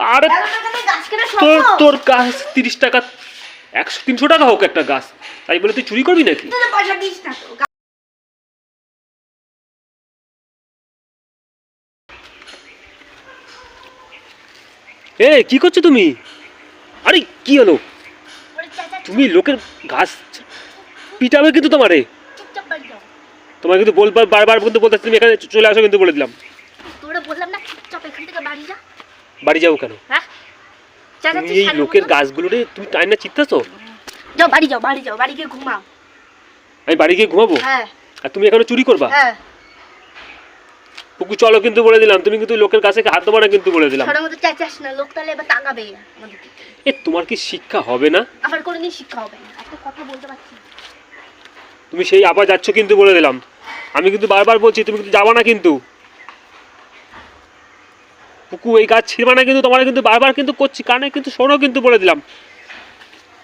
আরে তোর তোর গাছ তিরিশ টাকা একশো তিনশো টাকা হোক একটা গাছ। তাই বলে তুই চুরি করবি নাকি? এ কি করছ তুমি? আরে কি হলো? তুমি লোকের গাছ পিটাবে কিন্তু তোমারে। তোমার কিন্তু বলবার বারবার কিন্তু বলতে তুমি এখানে চলে আসো কিন্তু বলে দিলাম তোরে বললাম না চুপচাপ এখান থেকে বাড়ি যা বাড়ি যাব কেন? হ্যাঁ? তুমি এই লোকের গাছগুলো রে তুমি টাইম না চিত্তাছো? যাও বাড়ি যাও বাড়ি যাও বাড়ি গিয়ে ঘুমাও। আমি বাড়ি গিয়ে ঘুমাবো? হ্যাঁ। আর তুমি এখানে চুরি করবা? হ্যাঁ। পুকু চলো কিন্তু বলে দিলাম তুমি কিন্তু লোকের কাছে হাত দেবো না কিন্তু বলে দিলাম। ছোট মতো চাচাস না লোক তাহলে এবার তাকাবে। এ তোমার কি শিক্ষা হবে না? আবার কোনোদিন শিক্ষা হবে না একটা কথা বলতে পারছি তুমি সেই আবার যাচ্ছ কিন্তু বলে দিলাম। আমি কিন্তু বারবার বলছি তুমি কিন্তু যাবা না কিন্তু। পুকু, এই গাছ ছিড়বা না কিন্তু, তোমার কিন্তু বারবার কিন্তু করছি, কানে কিন্তু শোনো কিন্তু বলে দিলাম।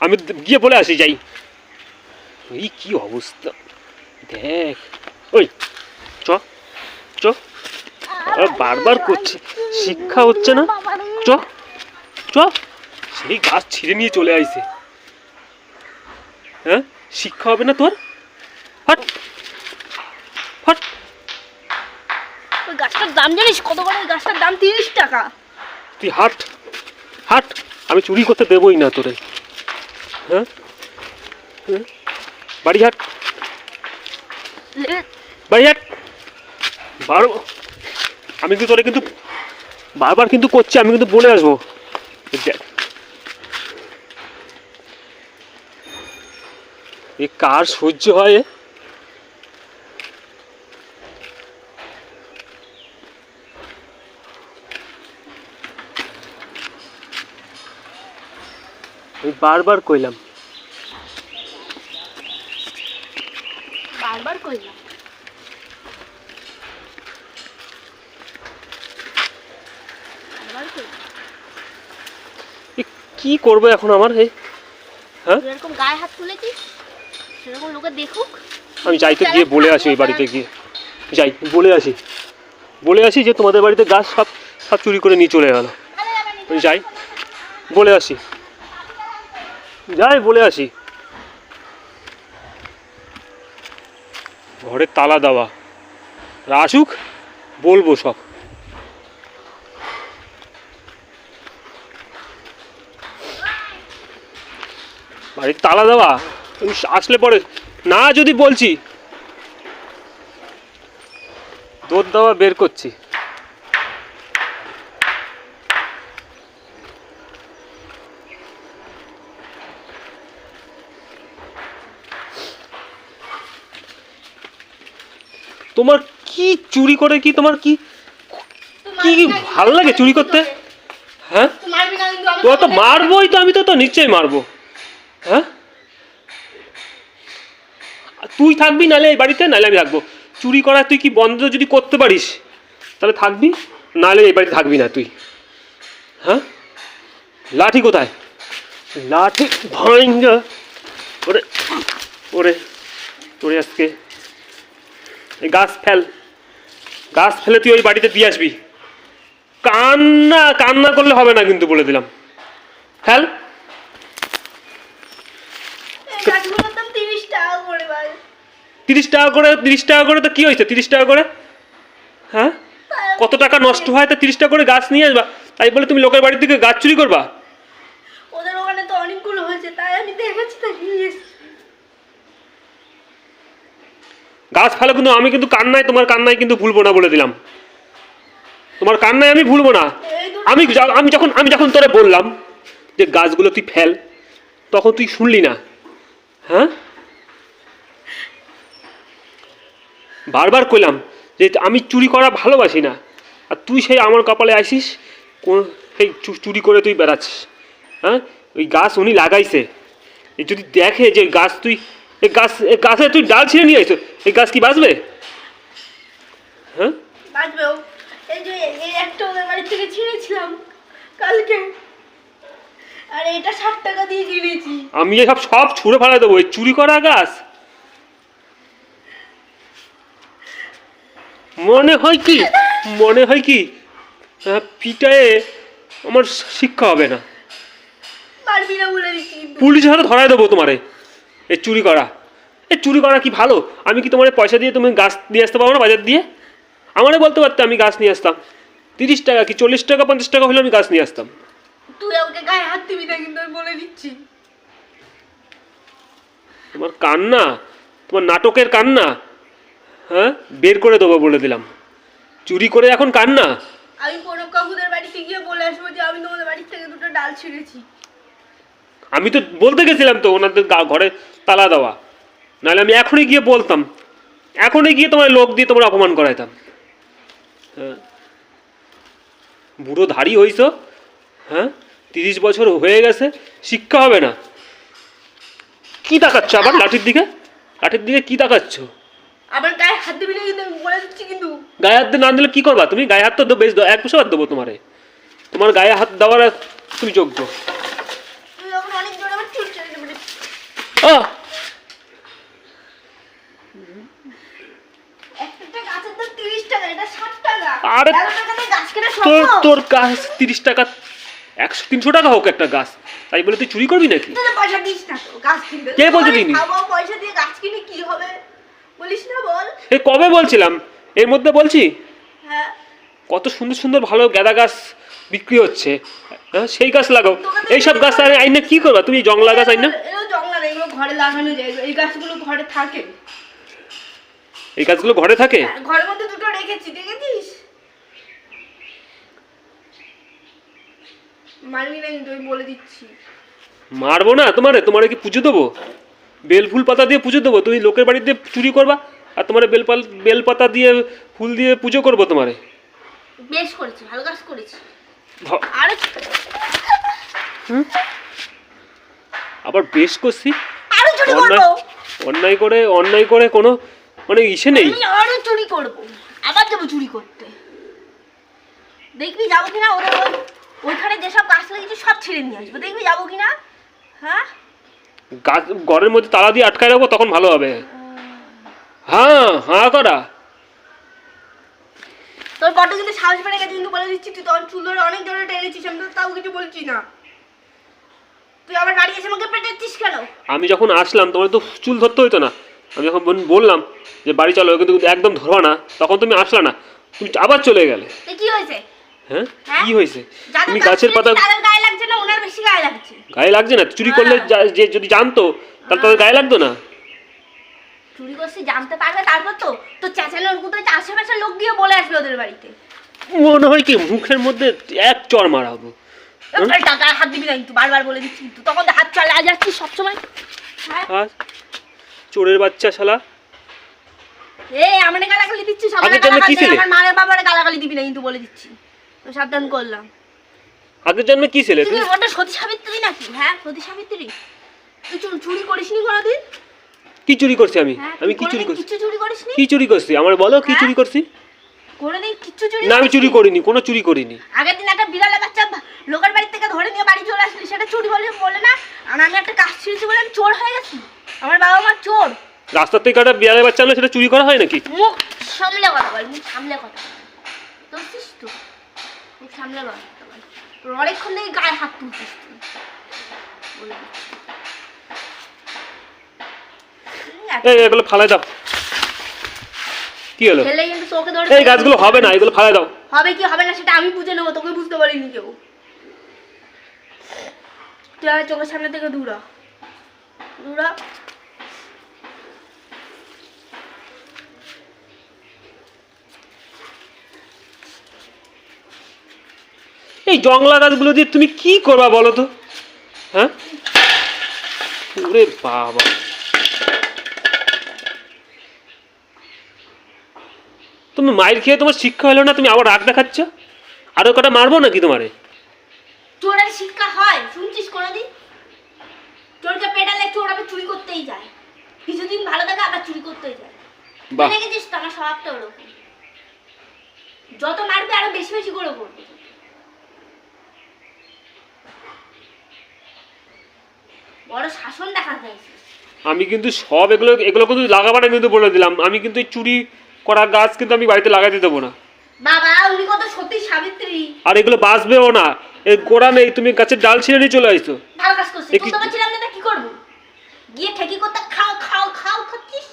আমি গিয়ে বলে আসি, যাই। এই কি অবস্থা? দেখ। ওই, চ চ। বারবার করছি, শিক্ষা হচ্ছে না? চ চ। সেই গাছ ছিঁড়ে নিয়ে চলে আইছে। হ্যাঁ? শিক্ষা হবে না তোর? হট। হাট। গাছটার দাম জানিস? কত ওই গাছটার দাম? তিরিশ টাকা। তুই হাট হাট, আমি চুরি করতে দেবই না তোরে। হ্যাঁ? হ্যাঁ? বাড়ি হাট। বাড়ি হাট। বার, আমি কিন্তু তোরে কিন্তু বারবার কিন্তু করছি, আমি কিন্তু বলে আসব। এ কার সহ্য হয় বারবার কইলাম। বারবার কইলাম। কি করব এখন আমার হে? হ্যাঁ? এরকম গায়ে হাত তুলেছিস? সেরকম লোকে দেখুক। আমি যাই তো গিয়ে বলে আসি ওই বাড়িতে গিয়ে। যাই বলে আসি। বলে আসি যে তোমাদের বাড়িতে গাছ সব সব চুরি করে নিয়ে চলে গেল। আমি যাই বলে আসি। যাই বলে আসি। ঘরে তালা দেওয়া। আসুক বলব সব। বাড়ির তালা দেওয়া? তুমি আসলে পরে। না যদি বলছি। দুধ দেওয়া বের করছি। তোমার কি চুরি করে কি তোমার কি কি ভালো লাগে চুরি করতে? হ্যাঁ? আমি তো তো মারবোই তো আমি তো তো নিশ্চয়ই মারবো। হ্যাঁ? তুই থাকবি নালে এই বাড়িতে নালে আমি থাকব চুরি করা তুই কি বন্ধ যদি করতে পারিস তাহলে থাকবি নালে এই বাড়িতে থাকবি না তুই। হ্যাঁ? লাঠি কোথায়? লাঠি ভাঙ্গা। ওরে ওরে তোরে আজকে গাছ ফেল গাছ ফেলে তুই ওই বাড়িতে দিয়ে আসবি। কান্না কান্না করলে হবে না কিন্তু বলে দিলাম। ফেল। তিরিশ টাকা করে তিরিশ টাকা করে তো কি হয়েছে? তিরিশ টাকা করে? হ্যাঁ? কত টাকা নষ্ট হয় তো তিরিশ টাকা করে গাছ নিয়ে আসবা। তাই বলে তুমি লোকের বাড়ির দিকে গাছ চুরি করবা ওদের ওখানে তো অনেকগুলো হয়েছে তাই আমি দেখেছি তাই নিয়ে এসেছি। গাছ ফেলো কিন্তু আমি কিন্তু কান্নায়, তোমার কান্নায় কিন্তু ভুলবো না বলে দিলাম। তোমার কান্নায় আমি ভুলবো না। আমি আমি যখন আমি যখন তোরে বললাম যে গাছগুলো তুই ফেল, তখন তুই শুনলি না। হ্যাঁ? বারবার কইলাম যে আমি চুরি করা ভালোবাসি না। আর তুই সেই আমার কপালে আসিস কোন, সেই চুরি করে তুই বেড়াচ্ছিস। হ্যাঁ? ওই গাছ উনি লাগাইছে। যদি দেখে যে গাছ তুই এই গাছ এই গাছে তুই ডাল ছিঁড়ে নিয়ে আইছো এই গাছ কি বাঁচবে? হ্যাঁ? বাঁচবে ও। এই যে এই একটা ওদের বাড়ি থেকে ছিঁড়েছিলাম কালকে। আর এটা ষাট টাকা দিয়ে কিনেছি। আমি এসব সব ছুঁড়ে ফেলা দেবো এই চুরি করা গাছ। মনে হয় কি মনে হয় কি পিটায়ে আমার শিক্ষা হবে না। পারবি না বলে দিচ্ছি। পুলিশ হাতে ধরাই দেবো তোমারে। এ চুরি করা। এ চুরি করা কি ভালো? আমি কি তোমার পয়সা দিয়ে তুমি গাছ নিয়ে আসতে পারো না বাজার দিয়ে? আমারে বলতে পারতে আমি গাছ নিয়ে আসতাম। তিরিশ টাকা কি চল্লিশ টাকা পঞ্চাশ টাকা হলে আমি গাছ নিয়ে আসতাম। তুই আমাকে গায়ে হাত দিবি না কিন্তু আমি বলে দিচ্ছি। তোমার কান্না? তোমার নাটকের কান্না? হ্যাঁ? বের করে দেবো বলে দিলাম। চুরি করে এখন কান্না? আমি কোনো কাকুদের বাড়িতে গিয়ে বলে আসব যে আমি তোমাদের বাড়ির থেকে দুটো ডাল ছিঁড়েছি। আমি তো বলতে গেছিলাম তো ওনাদের ঘরে তালা দেওয়া। নাহলে আমি এখনই গিয়ে বলতাম। এখনই গিয়ে তোমার লোক দিয়ে তোমার অপমান করাইতাম। হ্যাঁ। বুড়ো ধাড়ি হইছ হ্যাঁ? তিরিশ বছর হয়ে গেছে শিক্ষা হবে না। কি তাকাচ্ছ আবার লাঠির দিকে? লাঠির দিকে কি তাকাচ্ছ? আমার গায়ে হাত দিবি না কিন্তু বলে দিচ্ছি কিন্তু। গায়ে হাত দিয়ে না দিলে কি করবা? তুমি গায়ে হাত তো বেশ এক বছর হাত দেবো তোমারে। তোমার গায়ে হাত দেওয়ার তুমি যোগ্য তুই যখন অনেক জোরে আমার চুল ছেড়ে দেবে আহ একটা গাছের দাম তিরিশ টাকা এটা ষাট টাকা আরে তোর তোর গাছ তিরিশ টাকা একশো তিনশো টাকা হোক একটা গাছ। তাই বলে তুই চুরি করবি নাকি? কে বলছে এ কবে বলছিলাম? এর মধ্যে বলছি? হ্যাঁ। কত সুন্দর সুন্দর ভালো গাঁদা গাছ বিক্রি হচ্ছে। হ্যাঁ সেই গাছ লাগাও। এইসব গাছ আইনে কি করবা? তুমি জংলা গাছ আইনা? না, এগুলো ঘরে লাগানো যায় এই গাছগুলো ঘরে থাকে। এই গাছগুলো ঘরে থাকে? ঘরের মধ্যে দুটো রেখেছি দেখেছিস? মানবি না কিন্তু আমি বলে দিচ্ছি। মারবো না তোমারে তোমারে কি পুজো দেবো? বেল ফুল পাতা দিয়ে পুজো দেবো? তুমি লোকের বাড়িতে চুরি করবা আর তোমার বেলপাল বেল পাতা দিয়ে ফুল দিয়ে পুজো করব তোমারে? বেশ করেছি ভালো কাজ করেছি। আরে আবার বেশ করছি। আরও চুরি অন্যায় অন্যায় করে অন্যায় করে কোনো মানে ইসে নেই। আমি আরও চুরি করব। আবার যাব চুরি করতে। দেখবি যাব কিনা ওদের ওই ওইখানে যেসব গাছ লাগিয়েছে সব ছিঁড়ে নিয়ে আসব। দেখবি যাব কিনা? হ্যাঁ? গাছ ঘরের মধ্যে তালা দিয়ে আটকায় রাখব তখন ভালো হবে। হ্যাঁ হ্যাঁ করা। তোর বড্ড কিন্তু সাহস বেড়ে গেছে কিন্তু বলে দিচ্ছি তুই তখন চুল ধরে অনেক জোরে টেনেছিস আমি তো তাও কিছু বলছি না। তুই আবার গাড়ি এসে আমাকে পেটাচ্ছিস কেন? আমি যখন আসলাম তোমার তো চুল ধরতে হইতো না। আমি যখন বললাম যে বাড়ি চলো কিন্তু একদম ধরবা না তখন তুমি আসলা না। তুমি আবার চলে গেলে। কি হয়েছে? হ্যাঁ? হ্যাঁ? কি হয়েছে? তুমি গাছের পাতা গায়ে লাগছে না ওনার বেশি গায়ে লাগছে। গায়ে লাগছে না? চুরি করলে হ্যাঁ। যে যদি জানতো তাহলে তাদের গায়ে লাগতো না? চুরি করছি জানতে পারবে তারপর তো তো চেঁচানোর কোথায় আশেপাশের লোক গিয়ে বলে আসবে ওদের বাড়িতে। মনে হয় কি মুখের মধ্যে এক চর মারাবো হুম? হাত দিবি না কিন্তু বারবার বলে দিচ্ছি কিন্তু। তখন হাত চলে আজ সবসময়। হ্যাঁ? চোরের বাচ্চা শালা। এ আমারে গালাগালি দিচ্ছিস আমারে আগের জন্মে কি গালাগালি ছিলে? আমার মায়ের বাবারে গালাগালি দিবি না কিন্তু বলে দিচ্ছি। তো সাবধান করলাম। আগের জন্মে কি ছেলে তুই? ওটা সতী সাবিত্রী নাকি? হ্যাঁ সতী সাবিত্রী। তুই চুরি করিসনি কোনোদিন? কি চুরি করছি আমি? হ্যাঁ আমি কি চুরি করছি? কি চুরি করছি? আমার বলো কি হ্যাঁ? চুরি করছি? কোনোদিন কিচ্ছু চুরি না আমি চুরি করিনি কোনো চুরি করিনি। আগের দিন একটা বিড়ালের বাচ্চা লোকের বাড়ি থেকে ধরে নিয়ে বাড়ি চলে আসলি সেটা চুরি বলে বলে না আর আমি একটা কাজ ছিঁড়েছি বলে আমি চোর হয়ে গেছি। আমার বাবা মা চোর। রাস্তার থেকে একটা বিড়ালের বাচ্চা আনলে সেটা চুরি করা হয় নাকি? মুখ সামলে কথা বল মুখ সামলে কথা বল। তো। মুখ সামলে কথা বল। তোর অনেকক্ষণ থেকে গায়ে হাত তুলছিস তুই। এগুলো ফালাই দাও। কি হলো? ফেলে কিন্তু তোকে ধরে এই গাছগুলো হবে না এগুলো ফালাই দাও। হবে কি হবে না সেটা আমি বুঝে নেব তোকে বুঝতে পারিনি কেউ। তুই আমার চোখের সামনে থেকে দূরা দূরা এই জংলা গাছগুলো দিয়ে তুমি কি করবা বলো তো? হ্যাঁ? ওরে বাবা। তুমি মাইর খেয়ে তোমার শিক্ষা হলো না তুমি আবার রাগ দেখাচ্ছ? আরও কটা মারবো নাকি তোমারে? চোরের শিক্ষা হয় শুনছিস কোনোদিন? চোরকে পেটালে চোর আবার চুরি করতেই যায়। কিছুদিন ভালো থাকে আবার চুরি করতেই যায়। বাহ। বুঝে গেছিস তো আমার স্বভাবটা ওরকম। যত মারবে আরও বেশি বেশি করে করবে বড় শাসন দেখা যাইছে আমি কিন্তু সব এগুলো এগুলো কিন্তু লাগাবাটা কিন্তু বলে দিলাম। আমি কিন্তু চুরি করা গাছ কিন্তু আমি বাড়িতে লাগাতে দেবো না। বাবা উনি কত সত্যি সাবিত্রী। আর এগুলো বাঁচবেও না। এই গোড়া নেই তুমি গাছের ডাল ছিঁড়ে নিয়ে চলে আসছো ভালো কাজ করছিস এ কি- তুলতে পারছিলাম না কি করব? গিয়ে ঠেকি করতে খাও খাও খাও খাচ্ছিস?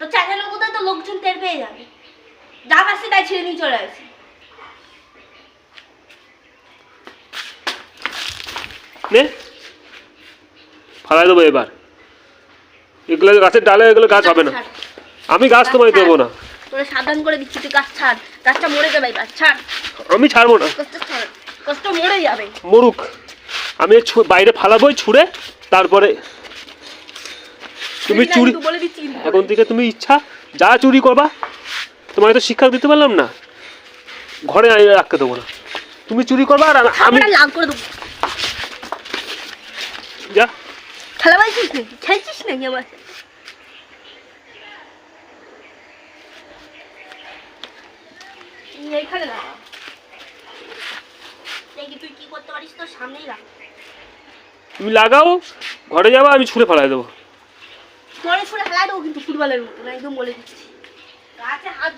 তো চ্যানেলের কোথায় তো লোকজন টের পেয়ে যাবে। যা পারছি তাই ছিঁড়ে নিয়ে চলে আসি। নে। ফালাই দেবো এবার। এগুলো গাছের ডালে এগুলো গাছ হবে না। আমি গাছ তোমায় দেবো না। তোরা সাবধান করে দিচ্ছি তুই গাছ ছাড়। গাছটা মরে যাবে গাছ ছাড়। আমি ছাড়বো না। গাছটা মরে যাবে। মরুক। আমি বাইরে ফালাবোই ছুঁড়ে তারপরে তুমি চুরি বলে দিচ্ছি এখন থেকে তুমি ইচ্ছা যা চুরি করবা তোমাকে তো শিক্ষা দিতে পারলাম না। ঘরে রাখতে দেবো না। তুমি চুরি করবা আর আমি লাভ করে দেবো। যা। খেলা খেলছিস নাকি আমার? এইখানে লাগা দেখি তুই কি করতে পারিস তোর সামনেই লাগা তুমি লাগাও ঘরে যাবা আমি ছুঁড়ে ফেলাই দেবো। ঘরে ছুঁড়ে ফেলাই দেবো কিন্তু ফুটবলের মতো একদম বলে দিচ্ছি। গাছে হাত